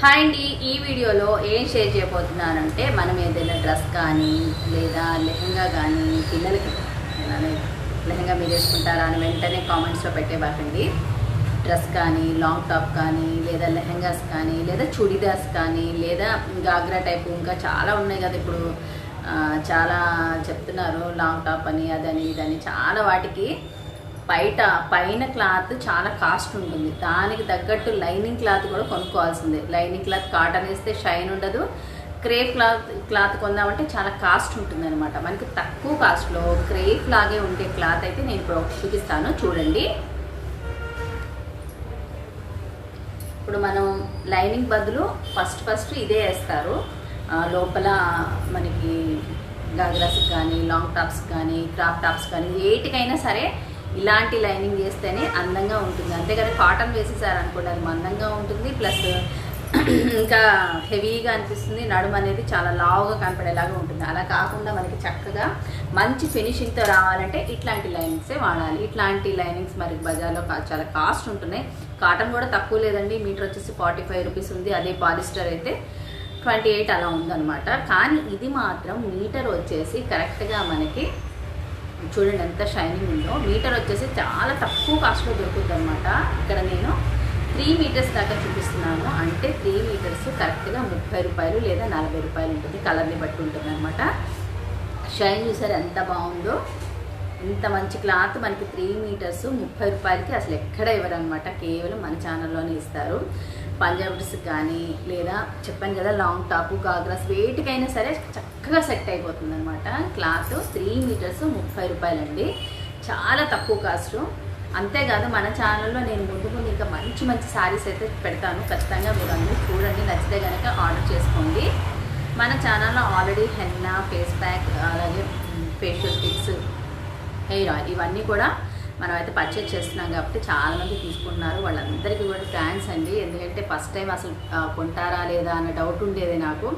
Hi అండి. ఈ వీడియోలో ఏం షేర్ చేయబోతున్నానంటే మనం ఏదైనా డ్రెస్ కానీ లేదా లెహంగా కానీ పిల్లలకి లెహంగా మీరు వేసుకుంటారా అని వెంటనే కామెంట్స్లో పెట్టేవాకండి డ్రెస్ కానీ లాంగ్ టాప్ కానీ లేదా లెహంగాస్ కానీ లేదా చుడిదార్స్ కానీ లేదా గాగ్రా టైపు ఇంకా చాలా ఉన్నాయి కదా ఇప్పుడు. చాలా చెప్తున్నారు లాంగ్ టాప్ అని అదని ఇదని. చాలా వాటికి బయట పైన క్లాత్ చాలా కాస్ట్ ఉంటుంది. దానికి తగ్గట్టు లైనింగ్ క్లాత్ కూడా కొనుక్కోవాల్సిందే. లైనింగ్ క్లాత్ కాటన్ వేస్తే షైన్ ఉండదు. క్రేప్ క్లాత్ క్లాత్ కొందామంటే చాలా కాస్ట్ ఉంటుంది అనమాట మనకి తక్కువ కాస్ట్లో క్రేప్ లాగే ఉండే క్లాత్ అయితే నేను ఇప్పుడు చూపిస్తాను. చూడండి. ఇప్పుడు మనం లైనింగ్ బదులు ఫస్ట్ ఫస్ట్ ఇదే వేస్తారు. లోపల మనకి గాగ్రాస్కి కానీ లాంగ్ టాప్స్ కానీ క్రాప్ టాప్స్ కానీ వేటికైనా సరే ఇలాంటి లైనింగ్ వేస్తేనే అందంగా ఉంటుంది. అంతేగాని కాటన్ వేసేసారనుకోండి అది మందంగా ఉంటుంది. ప్లస్ ఇంకా హెవీగా అనిపిస్తుంది. నడుము అనేది చాలా లావుగా కనపడేలాగా ఉంటుంది. అలా కాకుండా మనకి చక్కగా మంచి ఫినిషింగ్తో రావాలంటే ఇట్లాంటి లైనింగ్సే వాడాలి. ఇట్లాంటి లైనింగ్స్ మరి బజార్లో చాలా కాస్ట్ ఉంటున్నాయి. కాటన్ కూడా తక్కువ లేదండి. మీటర్ వచ్చేసి ఫార్టీ ఫైవ్ రూపీస్ ఉంది. అదే పాలిస్టర్ అయితే ట్వంటీ ఎయిట్ అలా ఉందన్నమాట. కానీ ఇది మాత్రం మీటర్ వచ్చేసి కరెక్ట్గా మనకి చూడండి ఎంత షైనింగ్ ఉందో. మీటర్ వచ్చేసి చాలా తక్కువ కాస్ట్లో దొరుకుతుంది అనమాట ఇక్కడ నేను త్రీ మీటర్స్ దాకా చూపిస్తున్నాను. అంటే త్రీ మీటర్స్ కరెక్ట్గా ముప్పై రూపాయలు లేదా నలభై రూపాయలు ఉంటుంది. కలర్ని బట్టి ఉంటుంది అనమాట షైన్ చూసారు ఎంత బాగుందో. ఇంత మంచి క్లాత్ మనకి త్రీ మీటర్స్ ముప్పై రూపాయలకి అసలు ఎక్కడ ఇవ్వరనమాట కేవలం మన ఛానల్లోనే ఇస్తారు. పంజాబ్స్ కానీ లేదా చెప్పాను కదా లాంగ్ టాప్ గాగ్రాస్ వేటికైనా సరే చక్కగా సెట్ అయిపోతుంది అనమాట క్లాత్ త్రీ మీటర్స్ ముప్పై రూపాయలండి. చాలా తక్కువ కాస్ట్ అంతేకాదు మన ఛానల్లో నేను ముందు ముందు ఇంకా మంచి మంచి శారీస్ అయితే పెడతాను. ఖచ్చితంగా మీరు అందరూ చూడండి నచ్చితే కనుక ఆర్డర్ చేసుకోండి. మన ఛానల్లో ఆల్రెడీ హెన్నా ఫేస్ ప్యాక్ అలాగే ఫేషియల్ కిట్స్ హెయిర్ ఆయిల్ ఇవన్నీ కూడా మనం అయితే పర్చేజ్ చేస్తున్నాం కాబట్టి చాలామంది తీసుకుంటున్నారు. వాళ్ళందరికీ కూడా థ్యాంక్స్ అండి. ఎందుకంటే ఫస్ట్ టైం అసలు కొంటారా లేదా అన్న డౌట్ ఉండేది నాకు.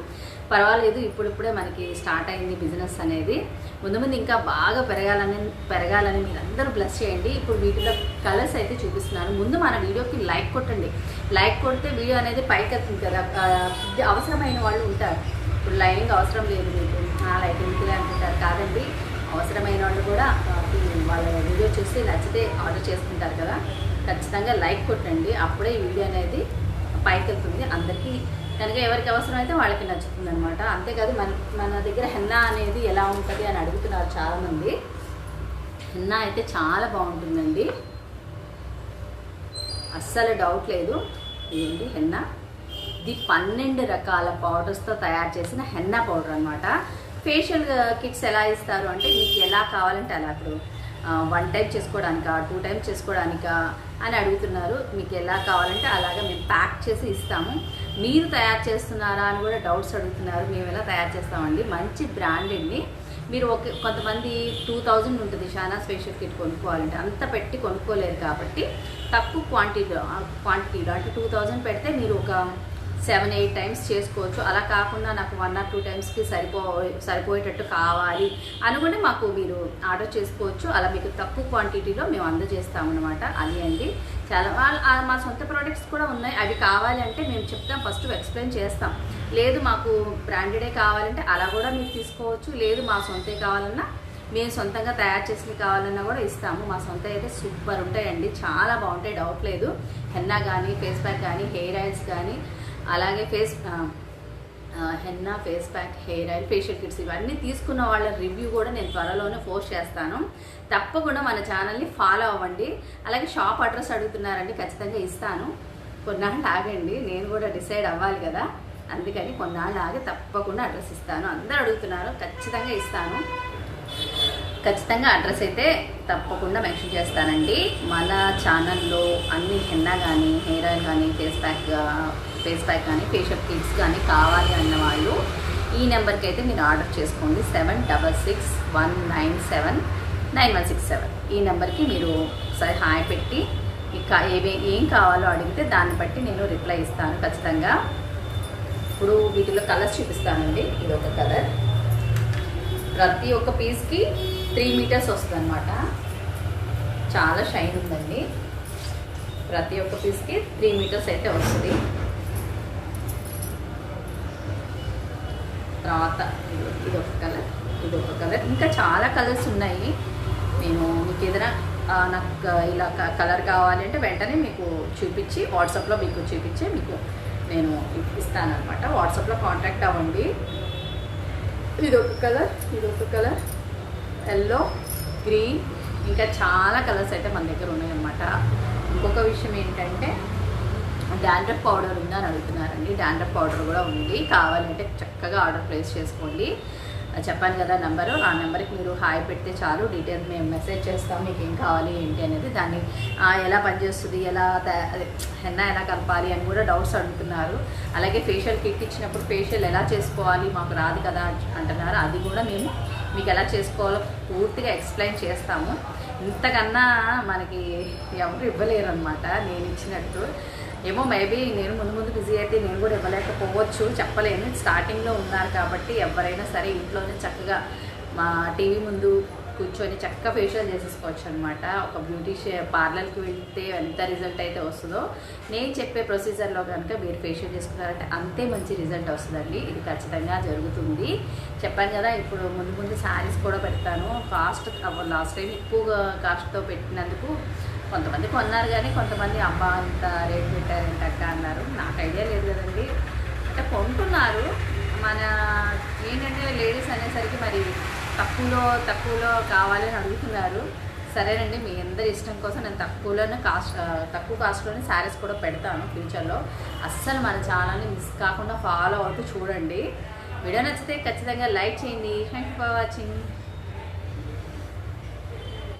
పర్వాలేదు ఇప్పుడిప్పుడే మనకి స్టార్ట్ అయింది బిజినెస్ అనేది. ముందు ముందు ఇంకా బాగా పెరగాలని పెరగాలని మీరు అందరూ ప్లస్ చేయండి. ఇప్పుడు వీటిలో కలర్స్ అయితే చూపిస్తున్నాను. ముందు మన వీడియోకి లైక్ కొట్టండి. లైక్ కొడితే వీడియో అనేది పైకి వస్తుంది కదా. అవసరమైన వాళ్ళు ఉంటారు. ఇప్పుడు లైనింగ్ అవసరం లేదు మీకు. ఆ లైక్ ఎందుకులే అనుకుంటారు? కాదండి. అవసరమైన వాళ్ళు కూడా వాళ్ళ వీడియో చూసి నచ్చితే ఆర్డర్ చేసుకుంటారు కదా ఖచ్చితంగా లైక్ కొట్టండి. అప్పుడే ఈ వీడియో అనేది పైకి వెళ్తుంది అందరికీ కనుక ఎవరికి అవసరం అయితే వాళ్ళకి నచ్చుతుంది అనమాట అంతేకాదు మన మన దగ్గర హెన్నా అనేది ఎలా ఉంటుంది అని అడుగుతున్నారు చాలామంది. హెన్నా అయితే చాలా బాగుంటుందండి. అస్సలు డౌట్ లేదు. ఏంటి హెన్నా? ఇది పన్నెండు రకాల పౌడర్స్తో తయారు చేసిన హెన్నా పౌడర్ అనమాట ఫేషియల్ కిట్స్ ఎలా ఇస్తారు అంటే మీకు ఎలా కావాలంటే అలా ఇప్పుడు వన్ టైం చేసుకోవడానికా టూ టైమ్స్ చేసుకోవడానికా అని అడుగుతున్నారు. మీకు ఎలా కావాలంటే అలాగా మేము ప్యాక్ చేసి ఇస్తాము. మీరు తయారు చేస్తున్నారా అని కూడా డౌట్స్ అడుగుతున్నారు. మేము ఎలా తయారు చేస్తామండి? మంచి బ్రాండెడ్ని మీరు ఒక కొంతమంది టూ థౌజండ్ ఉంటుంది. షానా ఫేషియల్ కిట్ కొనుక్కోవాలంటే అంత పెట్టి కొనుక్కోలేరు కాబట్టి తక్కువ క్వాంటిటీలో క్వాంటిటీలో అంటే టూ థౌజండ్ పెడితే మీరు ఒక సెవెన్ ఎయిట్ టైమ్స్ చేసుకోవచ్చు. అలా కాకుండా నాకు వన్ ఆర్ టూ టైమ్స్కి సరిపో సరిపోయేటట్టు కావాలి అనుకుంటే మాకు మీరు ఆర్డర్ చేసుకోవచ్చు. అలా మీకు తక్కువ క్వాంటిటీలో మేము అందజేస్తామన్నమాట అది అండి. చాలా మా సొంత ప్రోడక్ట్స్ కూడా ఉన్నాయి. అవి కావాలి అంటే మేము చెప్తాం. ఫస్ట్ ఎక్స్ప్లెయిన్ చేస్తాం. లేదు మాకు బ్రాండెడే కావాలంటే అలా కూడా మీరు తీసుకోవచ్చు. లేదు మా సొంతే కావాలన్నా మేము సొంతంగా తయారు చేసినవి కావాలన్నా కూడా ఇస్తాము. మా సొంత అయితే సూపర్ ఉంటాయండి. చాలా బాగుంటాయి. డౌట్ లేదు. హెన్నా కానీ ఫేస్ ప్యాక్ కానీ హెయిర్ ఆయిల్స్ కానీ అలాగే face henna face pack hair oil facial kits ఇవన్నీ తీసుకున్న వాళ్ళ రివ్యూ కూడా నేను త్వరలోనే పోస్ట్ చేస్తాను. తప్పకుండా మన ఛానల్ని ఫాలో అవ్వండి. అలాగే షాప్ అడ్రస్ అడుగుతున్నారండి ఖచ్చితంగా ఇస్తాను. కొన్నాళ్ళు ఆగండి నేను కూడా డిసైడ్ అవ్వాలి కదా. అందుకని కొన్నాళ్ళు ఆగి తప్పకుండా అడ్రస్ ఇస్తాను. అందరూ అడుగుతున్నారు ఖచ్చితంగా ఇస్తాను. ఖచ్చితంగా అడ్రస్ అయితే తప్పకుండా మెన్షన్ చేస్తానండి. మన ఛానల్లో అన్ని హెన్నా కానీ హెయిర్ ఆయిల్ కానీ ఫేస్ ప్యాక్ ఫేస్ ప్యాక్ కానీ ఫేషియల్ కిట్స్ కానీ కావాలి అన్న వాళ్ళు ఈ నెంబర్కి అయితే మీరు ఆర్డర్ చేసుకోండి. Seven double six one nine seven nine one six seven. ఈ నెంబర్కి మీరు ఒకసారి హాయ్ పెట్టి ఇక ఏవి ఏం కావాలో అడిగితే దాన్ని బట్టి నేను రిప్లై ఇస్తాను ఖచ్చితంగా. ఇప్పుడు వీటిలో కలర్స్ చూపిస్తానండి. ఇది ఒక కలర్. ప్రతి ఒక్క పీస్కి త్రీ మీటర్స్ వస్తుంది అనమాట చాలా షైన్ ఉందండి. ప్రతి ఒక్క పీస్కి త్రీ మీటర్స్ అయితే వస్తుంది. తర్వాత ఇది- ఇది ఒక కలర్ ఇది ఒక కలర్ ఇంకా చాలా కలర్స్ ఉన్నాయి. నేను మీకు ఏదైనా నాకు ఇలా కలర్ కావాలి అంటే వెంటనే మీకు చూపించి వాట్సాప్లో మీకు చూపించి మీకు నేను ఇస్తాను అనమాట వాట్సాప్లో కాంటాక్ట్ అవ్వండి. ఇది ఒక కలర్ ఇది ఒక కలర్ ఎల్లో గ్రీన్ ఇంకా చాలా కలర్స్ అయితే మన దగ్గర ఉన్నాయన్నమాట. ఇంకొక విషయం ఏంటంటే డాండ్రఫ్ పౌడర్ ఉందని అని అడుగుతున్నారండి. డాండ్రఫ్ పౌడర్ కూడా ఉంది. కావాలంటే చక్కగా ఆర్డర్ ప్లేస్ చేసుకోండి. చెప్పాను కదా నెంబరు. ఆ నెంబర్కి మీరు హాయ్ పెడితే చాలు. డీటెయిల్స్ మేము మెసేజ్ చేస్తాం. మీకు ఏం కావాలి ఏంటి అనేది దాన్ని ఎలా పనిచేస్తుంది ఎలా తయా- హెన్న ఎలా కలపాలి అని కూడా డౌట్స్ అడుగుతున్నారు. అలాగే ఫేషియల్ కిట్ ఇచ్చినప్పుడు ఫేషియల్ ఎలా చేసుకోవాలి మాకు రాదు కదా అంటున్నారు. అది కూడా మేము మీకు ఎలా చేసుకోవాలో పూర్తిగా ఎక్స్ప్లెయిన్ చేస్తాము. ఇంతకన్నా మనకి ఎవరు ఇవ్వలేరు అనమాట నేను ఇచ్చినట్టు. ఏమో మేబీ నేను ముందు ముందు బిజీ అయితే నేను కూడా ఇవ్వలేకపోవచ్చు చెప్పలేను. స్టార్టింగ్లో ఉన్నారు కాబట్టి ఎవరైనా సరే ఇంట్లోనే చక్కగా మా టీవీ ముందు కూర్చొని చక్కగా ఫేషియల్ చేసేసుకోవచ్చు అనమాట ఒక బ్యూటీషియన్ పార్లర్కి వెళ్తే ఎంత రిజల్ట్ అయితే వస్తుందో. నేను చెప్పే ప్రొసీజర్లో కనుక మీరు ఫేషియల్ చేసుకున్నారంటే అంతే మంచి రిజల్ట్ వస్తుందండి. ఇది ఖచ్చితంగా జరుగుతుంది. చెప్పాను కదా ఇప్పుడు ముందు ముందు శారీస్ కూడా పెడతాను. కాస్ట్ లాస్ట్ టైం ఎక్కువగా కాస్ట్తో పెట్టినందుకు కొంతమంది కొన్నారు కానీ కొంతమంది అబ్బా అంత రేట్ పెట్టారంట అక్క అన్నారు. నాకు ఐడియా లేదు కదండి. అంటే కొంటున్నారు. మన ఏంటంటే లేడీస్ అనేసరికి మరి తక్కువలో తక్కువలో కావాలని అడుగుతున్నారు. సరేనండి మీ అందరి ఇష్టం కోసం నేను తక్కువలోనే కాస్ట్ తక్కువ కాస్ట్లోనే శారీస్ కూడా పెడతాను ఫ్యూచర్లో. అస్సలు మన ఛానల్ని మిస్ కాకుండా ఫాలో అవుతూ చూడండి. వీడియో నచ్చితే ఖచ్చితంగా లైక్ చేయండి. Thank for watching.